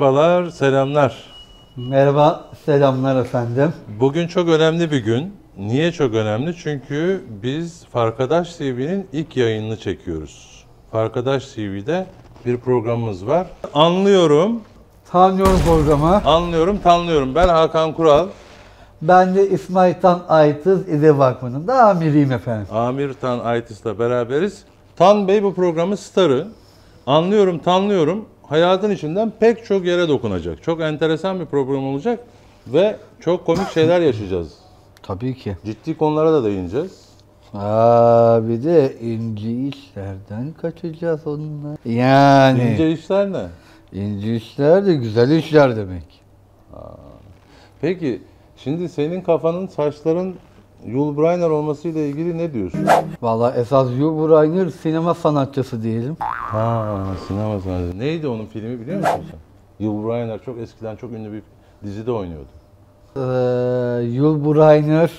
Merhabalar, selamlar. Merhaba, selamlar efendim. Bugün çok önemli bir gün. Niye çok önemli? Çünkü biz Farkadaş TV'nin ilk yayınını çekiyoruz. Farkadaş TV'de bir programımız var. Anlıyorum, Tanıyorum programı. anlıyorum, tanlıyorum. Ben Hakan Kural, Ben de İsmail Tan Aytız İze Vakfı'nın da amiriyim efendim. Amir Tan Aytis'le beraberiz. Tan Bey bu programın starı. Anlıyorum, tanlıyorum. Hayatın içinden pek çok yere dokunacak. Çok enteresan bir program olacak ve çok komik şeyler yaşayacağız. Tabii ki. Ciddi konulara da değineceğiz. Aa, bir de ince işlerden kaçacağız onunla. Yani İnce işler ne? ince işler de güzel işler demek. Peki şimdi senin kafanın saçların Yul Brynner olmasıyla ilgili ne diyorsun? Vallahi esas Yul Brynner sinema sanatçısı diyelim. Ha sinema sanatı. Neydi onun filmi biliyor musun sen? Yul Brynner çok eskiden çok ünlü bir dizide oynuyordu. Ee, Yul Brynner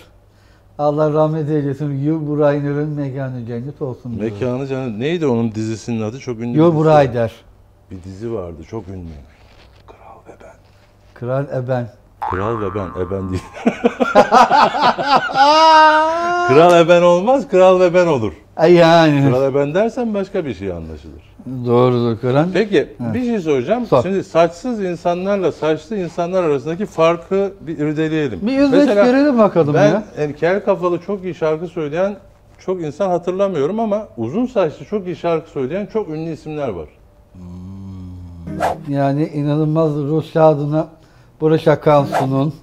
Allah rahmet eylesin. Yul Brynner'ın mekanı cennet olsun. diyorum. Mekanı canım. Neydi onun dizisinin adı? Çok ünlü Yul. Brynner. Bir dizi vardı çok ünlü. Kral ve ben. Kral Eben. Kral ve ben. Eben değil. Kral Eben olmaz, Kral ve ben olur. Ay Yani. Kral Eben dersen başka bir şey anlaşılır. Doğrudur Kral. Peki bir şey soracağım. Sor. Şimdi saçsız insanlarla saçlı insanlar arasındaki farkı bir irdeleyelim. Bir Mesela görelim bakalım Ben ya. yani kel kafalı çok iyi şarkı söyleyen çok insan hatırlamıyorum ama uzun saçlı çok iyi şarkı söyleyen çok ünlü isimler var. Yani inanılmaz ruh şadına Barış Akansu'nun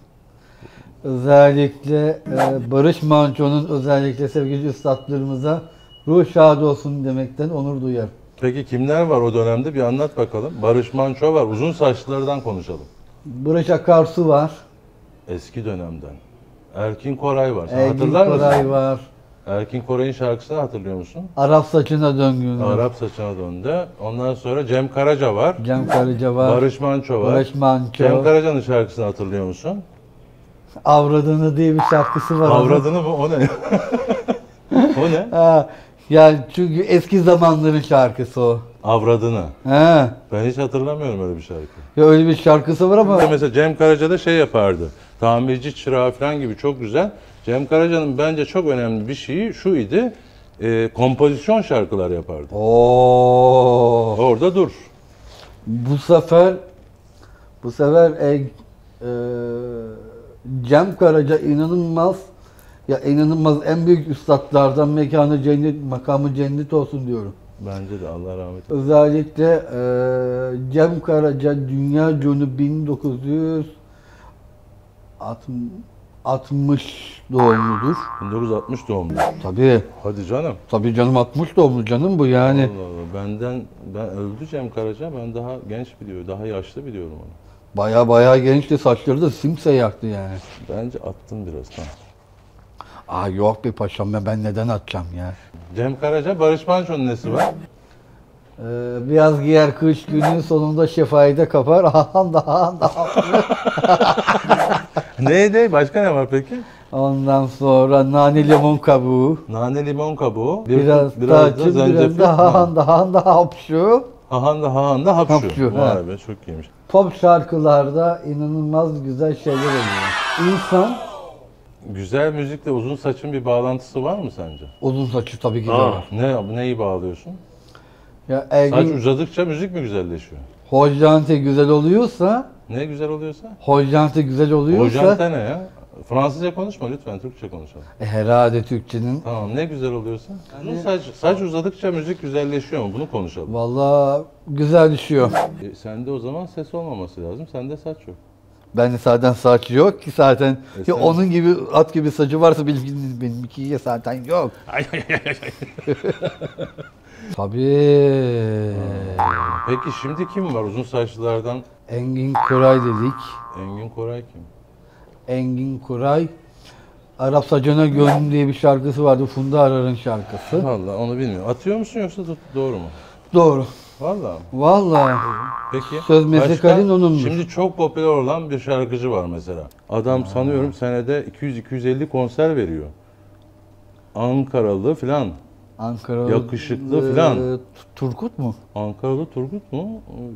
özellikle e, Barış Manço'nun özellikle sevgili üstadlarımıza ruh şad olsun demekten onur duyar. Peki kimler var o dönemde bir anlat bakalım. Barış Manço var. Uzun saçlılardan konuşalım. Barış Akarsu var. Eski dönemden. Erkin Koray var. Sen Ergin hatırlar mısın? Koray var. Erkin Koray'ın şarkısını hatırlıyor musun? Arap saçına var. Arap saçına döndü. Ondan sonra Cem Karaca var. Cem Karaca var. Barış Manço var. Barış Manço. Cem Karaca'nın şarkısını hatırlıyor musun? Avradını diye bir şarkısı var. Avradını mı? O ne? o ne? Ha, yani çünkü eski zamanların şarkısı o. Avradını. Ha. Ben hiç hatırlamıyorum öyle bir şarkı. Ya öyle bir şarkısı var ama Mesela Cem Karaca da şey yapardı. Tamirci çırağı falan gibi çok güzel. Cem Karaca'nın bence çok önemli bir şeyi şu idi. E, kompozisyon şarkılar yapardı. Oo. Orada dur. Bu sefer bu sefer e, e, Cem Karaca inanılmaz ya inanılmaz en büyük üstadlardan mekanı cennet makamı cennet olsun diyorum. Bence de Allah rahmet eylesin. Özellikle e, Cem Karaca dünya cunu 1960 60 doğumludur. 1960 doğumlu. Tabii. Hadi canım. Tabii canım 60 doğumlu canım bu yani. Allah Allah. Benden ben öldü Cem Karaca. Ben daha genç biliyorum. Daha yaşlı biliyorum onu. Baya baya gençti saçları da simsiyaktı yani. Bence attım biraz. Ha. Aa yok bir paşam ben, ben neden atacağım ya. Cem Karaca, Barış Manço'nun nesi var? Ee, biraz giyer kış günün sonunda şefayı da kapar. Ahan da ahan da. Neydi? Başka ne var peki? Ondan sonra nane limon kabuğu. Nane limon kabuğu. bir- Biraz, biraz da açın, biraz da ahan da ahan da hapşu. Hahan da hahan da hapşu. Hapşu, ha. Vay be çok iyiymiş. Pop şarkılarda inanılmaz güzel şeyler oluyor. İnsan Güzel müzikle uzun saçın bir bağlantısı var mı sence? uzun saçı tabii ki de Aa, var. ne neyi bağlıyorsun? Ya Saç Ergin uzadıkça müzik mi güzelleşiyor? hojante güzel oluyorsa, Ne güzel oluyorsa? hojante güzel oluyorsa Hojante ne ya? Fransızca konuşma lütfen, Türkçe konuşalım. e, herhalde Türkçenin Tamam, ne güzel oluyorsa? Uzun saç, saç uzadıkça müzik güzelleşiyor mu? Bunu konuşalım. Vallahi güzel düşüyor. E, sende o zaman ses olmaması lazım. Sende saç yok. Ben zaten saç yok ki zaten. E Ya sen- onun gibi at gibi saçı varsa benim benimki zaten yok. Tabii. Peki şimdi kim var uzun saçlılardan? Engin Kuray dedik. Engin Koray kim? Engin Kuray. Arap Sacına Gönlüm diye bir şarkısı vardı. Funda Arar'ın şarkısı. Vallahi onu bilmiyorum. Atıyor musun yoksa do- doğru mu? Doğru. Vallahi. Vallahi. Peki. Söz mezekalin onunmuş. Şimdi çok popüler olan bir şarkıcı var mesela. Adam sanıyorum senede 200-250 konser veriyor. Ankaralı filan. Ankara Yakışıklı filan. Turgut mu? Ankaralı Turgut mu?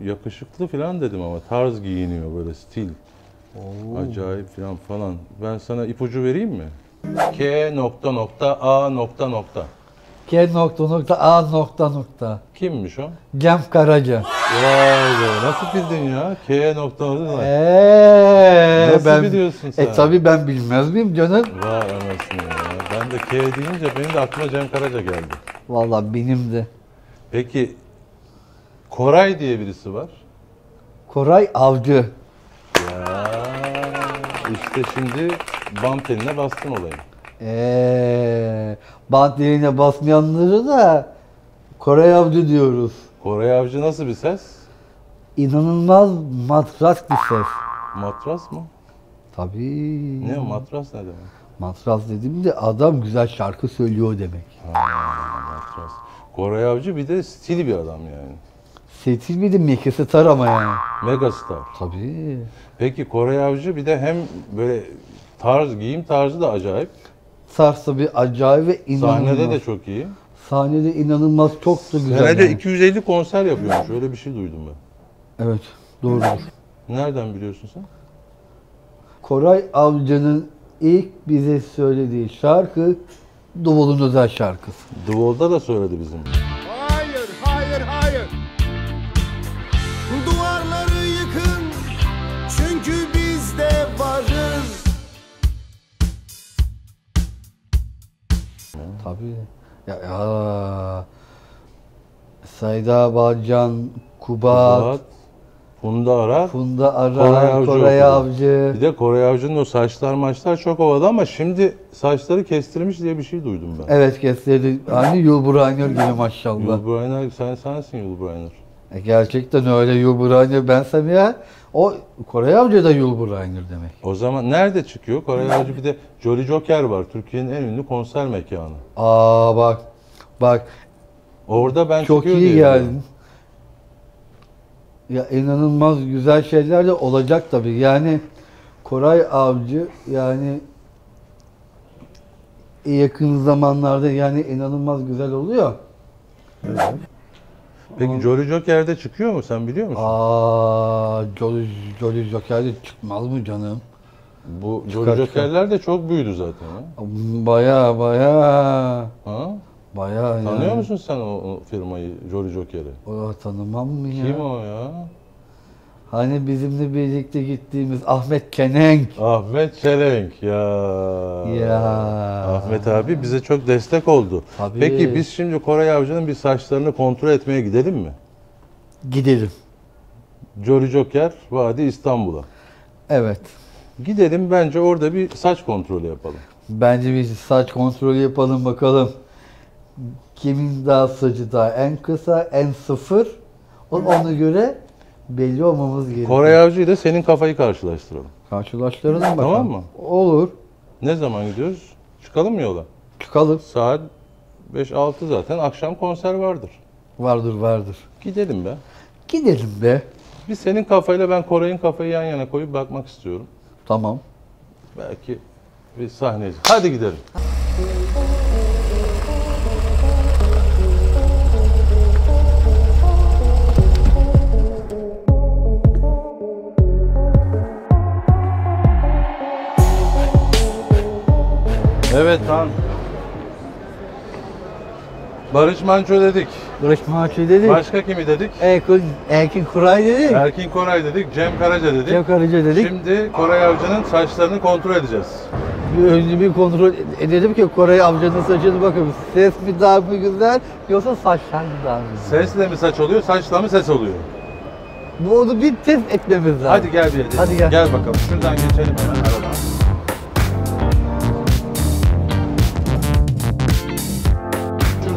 Yakışıklı falan dedim ama tarz giyiniyor böyle stil. Acayip falan falan. Ben sana ipucu vereyim mi? K nokta nokta A nokta nokta. K nokta nokta A nokta nokta. Kimmiş o? Cem Karaca. Vay be nasıl bildin ya? K nokta nokta. Eee Nasıl ben biliyorsun sen? E tabi ben bilmez miyim canım? Vay de K deyince benim de aklıma Cem Karaca geldi. Vallahi benim de. Peki Koray diye birisi var. Koray Avcı. Ya işte şimdi bam teline bastın olayı. Eee bant yerine basmayanları da Koray Avcı diyoruz. Koray Avcı nasıl bir ses? İnanılmaz matras bir ses. Matras mı? Tabii. Ne matras ne demek? Matras dediğimde adam güzel şarkı söylüyor demek. Matras. Koray Avcı bir de stili bir adam yani. Setil bir de mekesi tar ama yani. Megastar. Tabii. Peki Koray Avcı bir de hem böyle tarz, giyim tarzı da acayip. Sarsa bir acayip ve inanılmaz. Sahnede de çok iyi. Sahnede inanılmaz çok da güzel. Senede yani. 250 konser yapıyormuş. Öyle bir şey duydum ben. Evet doğrudur. Nereden biliyorsun sen? Koray Avcı'nın ilk bize söylediği şarkı Davulun Özel şarkısı. Wall'da da söyledi bizim. Hayır, hayır, hayır. Duvarları yıkın. Çünkü biz de varız. Tabii. Ya, ya. Sayda Balcan, Kubat, Fuat, Funda Arar. Funda Arar, Koray Koray, Avcı Avcı. Bir de Koray Avcı'nın o saçlar maçlar çok havalı ama şimdi saçları kestirmiş diye bir şey duydum ben. Evet kestirdi. Aynı Yul Aynur gibi maşallah. Yul Brynner, sen sensin Yul Brynner. E, gerçekten öyle Yul Aynur bensem ya. O Koray Avcı da Yul Aynur demek. O zaman nerede çıkıyor? Koray Avcı bir de Jolly Joker var. Türkiye'nin en ünlü konser mekanı. Aa bak. Bak Orada ben çok iyi geldin. biliyorum. Ya inanılmaz güzel şeyler de olacak tabii. Yani Koray Avcı yani yakın zamanlarda yani inanılmaz güzel oluyor. Peki Jolly Joker'de çıkıyor mu? Sen biliyor musun? Aa, Jolly, Jolly Joker'de çıkmaz mı canım? Bu Jolly. Joker'ler de çok büyüdü zaten. Ha? Baya baya ha? Baya Tanıyor yani. musun sen o, o firmayı, Jolly Joker'i? O, tanımam mı ya? Kim o ya? Hani bizimle birlikte gittiğimiz Ahmet Kenenk. Ahmet Çelenk ya. Ya. Ahmet abi bize çok destek oldu. Tabii. Peki biz şimdi Koray Avcı'nın bir saçlarını kontrol etmeye gidelim mi? Gidelim. Jolly Joker Vadi İstanbul'a. Evet. Gidelim bence orada bir saç kontrolü yapalım. Bence bir saç kontrolü yapalım bakalım. Kimin daha saçı daha en kısa, en sıfır. Ona göre belli olmamız gerekiyor. Koray Avcı ile senin kafayı karşılaştıralım. Karşılaştıralım bakalım. Tamam mı? Olur. Ne zaman gidiyoruz? Çıkalım mı yola? Çıkalım. Saat 5-6 zaten. Akşam konser vardır. Vardır vardır. Gidelim be. Gidelim be. Bir senin kafayla ben Koray'ın kafayı yan yana koyup bakmak istiyorum. Tamam. Belki bir sahneci. Hadi gidelim. Evet Han. Barış Manço dedik. Barış Manço dedik. Başka kimi dedik? Erkin, Erkin Kuray dedik. Erkin Koray dedik, Cem Karaca dedik. Cem Karaca dedik. Şimdi Koray Avcı'nın saçlarını kontrol edeceğiz. Bir önce bir kontrol edelim ki Koray amcanın saçını bakın. Ses mi daha mı güzel yoksa saçlar mı daha mı güzel? Sesle mi saç oluyor, saçla mı ses oluyor? Bu onu bir test etmemiz lazım. Hadi gel bir edelim. Hadi gel. Gel bakalım. Şuradan geçelim hemen aradan.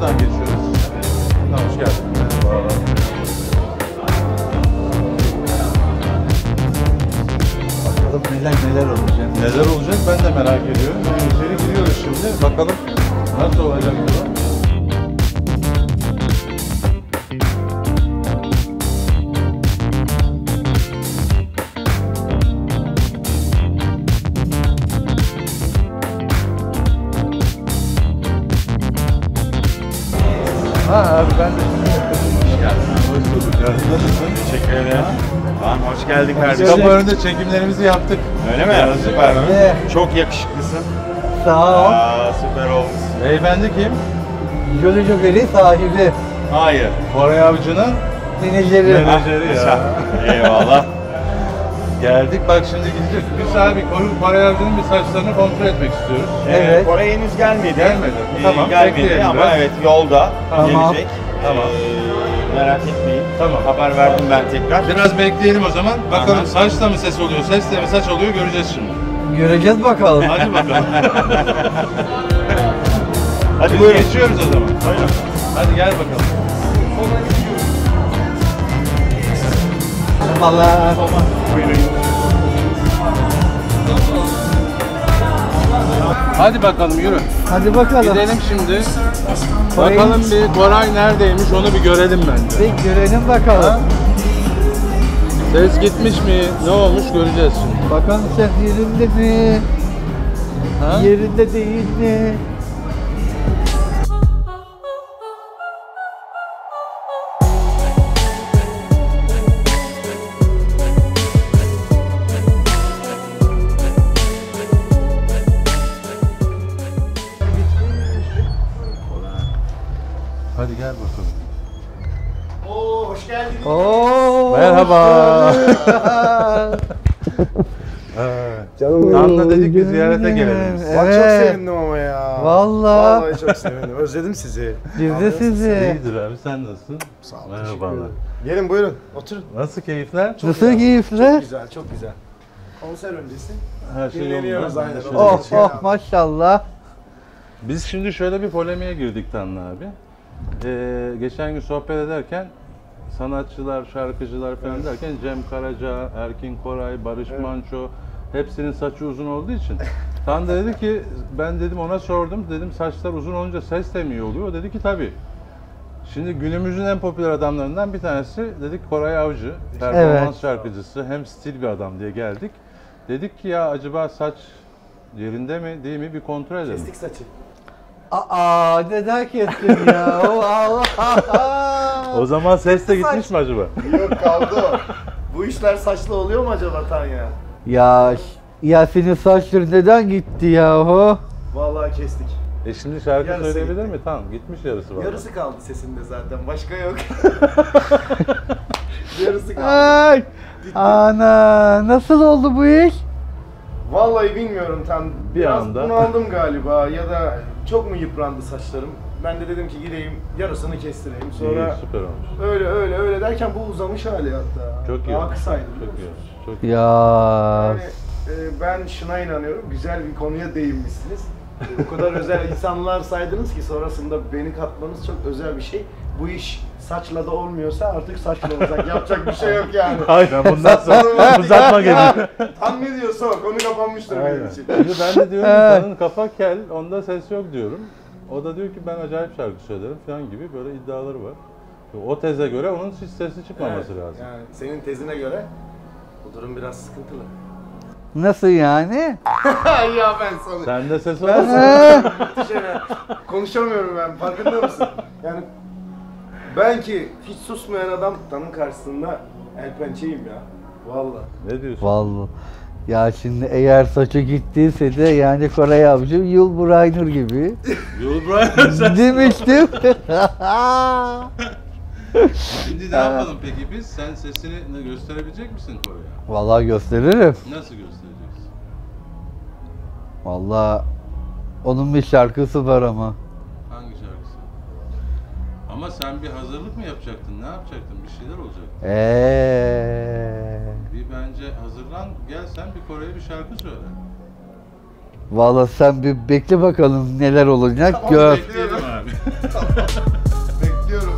Şuradan geçiyoruz. Tamam, hoş geldin. Bakalım neler neler olacak. Neler olacak ben de merak ediyorum. İçeri giriyoruz şimdi. Bakalım nasıl olacak bu? Geldin Kapı önünde çekimlerimizi yaptık. Öyle mi? Süper. Evet. Çok yakışıklısın. Sağ ol. Aa, süper olmuşsun. Beyefendi kim? Jolly Joker'i sahibi. Hayır. Koray Avcı'nın Menajeri. menajeri ya. Eyvallah. Geldik bak şimdi gideceğiz. Biz abi Koray- Koray Avcı'nın bir saçlarını kontrol etmek istiyoruz. Evet. Ee, Oraya henüz gelmedi. Gelmedi. Ee, Tamam, Gelmedi ama evet yolda Tamam. gelecek. Tamam. Ee, merak etmeyin. Tamam. Haber verdim ben tekrar. Biraz bekleyelim o zaman. Bakalım Aha. saçla mı ses oluyor, sesle mi saç oluyor göreceğiz şimdi. Göreceğiz bakalım. Hadi bakalım. Hadi Biz buyurun. geçiyoruz o zaman. Buyurun. Hadi gel bakalım. Valla. Buyurun. Hadi bakalım yürü. Hadi bakalım. Gidelim şimdi. Koray- Bakalım bir Koray neredeymiş onu bir görelim bence. Bir görelim bakalım. Ses gitmiş mi? Ne olmuş göreceğiz şimdi. Bakalım ses yerinde mi? Ha? Yerinde değil mi? Merhaba. Canım Tanrı dedik ki ziyarete gelelim. Evet. Bak çok sevindim ama ya. Vallahi. Vallahi çok sevindim. Özledim sizi. Biz de sizi. İyidir abi sen nasılsın? Sağ ol. teşekkür Merhabalar. Gelin buyurun. Oturun. Nasıl keyifler? Nasıl keyifler? Güzel, çok güzel. Konser öncesi. Her şey Dinleniyoruz yolunda. aynen. Oh geçelim. oh maşallah. Biz şimdi şöyle bir polemiğe girdik Tanrı abi. Ee, geçen gün sohbet ederken sanatçılar, şarkıcılar falan derken Cem Karaca, Erkin Koray, Barış Manço hepsinin saçı uzun olduğu için Tan da dedi ki ben dedim ona sordum dedim saçlar uzun olunca ses de mi iyi oluyor? O dedi ki tabii. Şimdi günümüzün en popüler adamlarından bir tanesi dedik Koray Avcı, performans Evet. şarkıcısı, hem stil bir adam diye geldik. Dedik ki ya acaba saç yerinde mi değil mi bir kontrol edelim. Kestik saçı. Aa neden kestin ya? O zaman ses de gitmiş mi acaba? Yok kaldı o. Bu işler saçlı oluyor mu acaba Tanya? ya ya senin saçların neden gitti yahu? Vallahi kestik. E şimdi şarkı Yarısı söyleyebilir gitti. mi? Tamam gitmiş yarısı var. Yarısı kaldı sesinde zaten. Başka yok. Yarısı kaldı. Ay. Ana nasıl oldu bu iş? Vallahi bilmiyorum tam. Bir Biraz anda. bunaldım galiba ya da çok mu yıprandı saçlarım? Ben de dedim ki gideyim yarısını kestireyim. Sonra İyi, süper olmuş. öyle öyle öyle derken bu uzamış hali hatta. Çok iyi Daha olmuş. kısaydı. Çok iyi olmuş. Çok iyi. Ya Yani e, ben şuna inanıyorum. Güzel bir konuya değinmişsiniz. o kadar özel insanlar saydınız ki sonrasında beni katmanız çok özel bir şey. Bu iş saçla da olmuyorsa artık saçla olacak. Yapacak bir şey yok yani. Aynen bundan sonra uzatma geliyor. Tam ne diyorsa o konu kapanmıştır benim Aynen. için. Şimdi ben de diyorum ki Tan'ın kafa kel, onda ses yok diyorum. O da diyor ki ben acayip şarkı söylerim falan gibi böyle iddiaları var. O teze göre onun hiç sesi çıkmaması Evet, lazım. Yani senin tezine göre bu durum biraz sıkıntılı. nasıl yani? ya ben sana. Sende ses Ben sana müthişene konuşamıyorum ben farkında mısın? Yani ben ki hiç susmayan adam tanın karşısında el pençeyim ya. Vallahi. Ne diyorsun? Vallahi. Ya şimdi eğer saçı gittiyse de yani Koray Avcı Yul Brynner gibi Yol Brian demiştim. Şimdi ne yapalım peki biz? Sen sesini gösterebilecek misin Kore'ye? Vallahi gösteririm. Nasıl göstereceksin? Vallahi onun bir şarkısı var ama. Ama sen bir hazırlık mı yapacaktın? Ne yapacaktın? Bir şeyler olacak. Eee. Bir bence hazırlan, gel sen bir Kore'ye bir şarkı söyle. Vallahi sen bir bekle bakalım neler olacak Tamam, gör. bekliyorum. abi. Bekliyorum.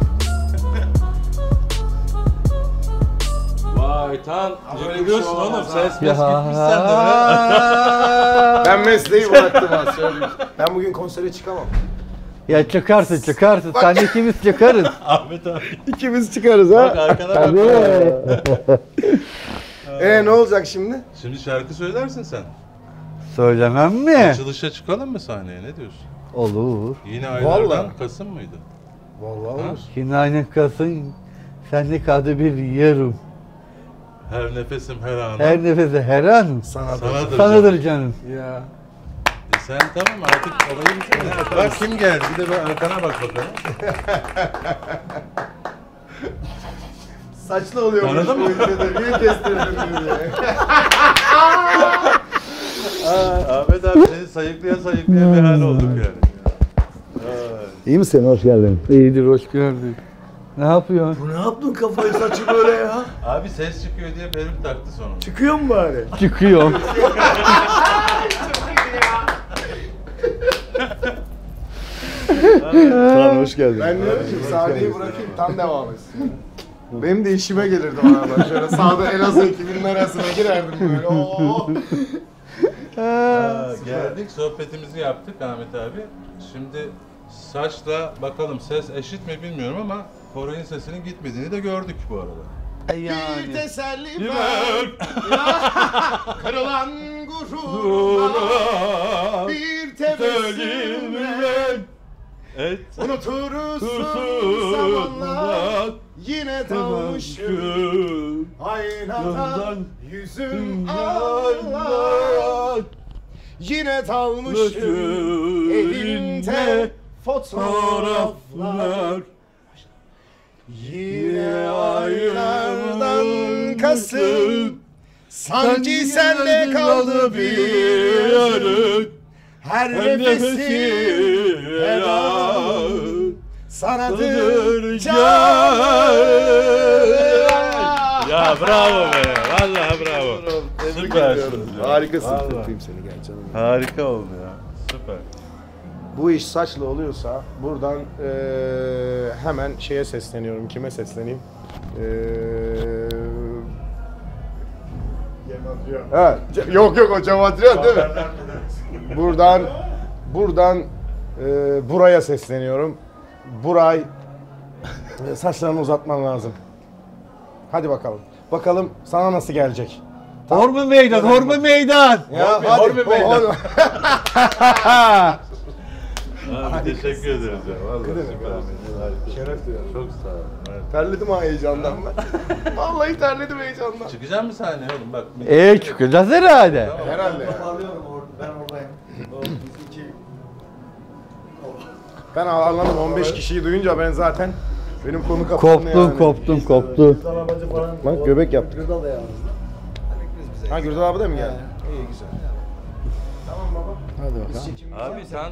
Vay Tan, biliyorsun şey oğlum ses ha. mes gitmiş sende be. Ben mesleği bıraktım söyleyeyim. Ben bugün konsere çıkamam. Ya çıkarsın çıkarsın. Sen ikimiz çıkarız. Ahmet abi. İkimiz çıkarız Bak arkana bak. Ee ne olacak şimdi? Şimdi şarkı söylersin sen. Söylemem mi? Açılışa çıkalım mı sahneye ne diyorsun? Olur. Yine aylardan Vallahi. Kasım mıydı? Vallahi Ha? olur. Kinayenin kasın sende kaldı bir yarım. Her nefesim her anım. Her nefese her an Sana Sanadır. sanadır canım. Ya. Sen tamam artık olayı bitir. Bak kim geldi? Bir de ben arkana bak bakalım. Saçlı oluyor Tanıdın mı? Niye kestirdin beni diye. Ahmet abi seni sayıklaya sayıklaya bir hal olduk yani. İyi misin? Hoş geldin. İyidir hoş gördük. Ne yapıyorsun? Bu ne yaptın kafayı saçı böyle ya? Abi ses çıkıyor diye peruk taktı sonunda. Çıkıyor mu bari? Çıkıyor. Tamam hoş geldin. Ben diyorum ki sahneyi bırakayım tam devam etsin. Benim de işime gelirdi arada. Şöyle sağda Elazığ ekibinin arasına girerdim böyle. Oo. Aa, geldik sohbetimizi yaptık Ahmet abi. Şimdi saçla bakalım ses eşit mi bilmiyorum ama Koray'ın sesinin gitmediğini de gördük bu arada. Bir teselli ver. Kırılan gururuma bir tebessüm ver. Et Unutursun zamanla yine dalmışım. Aynada yüzüm ağlar. Yine dalmışım. Elinde fotoğraflar. Yine aylardan kasım Sanki sende kaldı bir yarın Her nefesim her an Sanadır can Ya bravo be. Vallahi bravo. Süpersin. Harikasın. Vallahi. Öpeyim seni gel canım. Harika oldu ya. Süper. Bu iş saçla oluyorsa buradan eee, hemen şeye sesleniyorum. Kime sesleneyim? Eee Evet. Yok yok o Cem Adrian değil mi? Buradan buradan eee, buraya sesleniyorum. Buray e, saçlarını uzatman lazım. Hadi bakalım. Bakalım sana nasıl gelecek. Hormu meydan, hormu meydan. Ya Hormi- hadi. Bey'den. Hor- Abi teşekkür ederiz ya. Vallahi demek süper. abi? Harika. Şeref duyuyorum. Çok sağ ol. Evet. Terledim ha heyecandan ben. Vallahi terledim heyecandan. Çıkacak mısın sahneye oğlum bak. E çıkacağız herhalde. Herhalde. Ben anladım 15 kişiyi duyunca ben zaten benim konu kapandı Koptun, yani. koptun, koptun. Bak göbek yaptık. Ha Gürdal abi de mi geldi? İyi güzel. Tamam baba. Hadi bakalım. Abi sen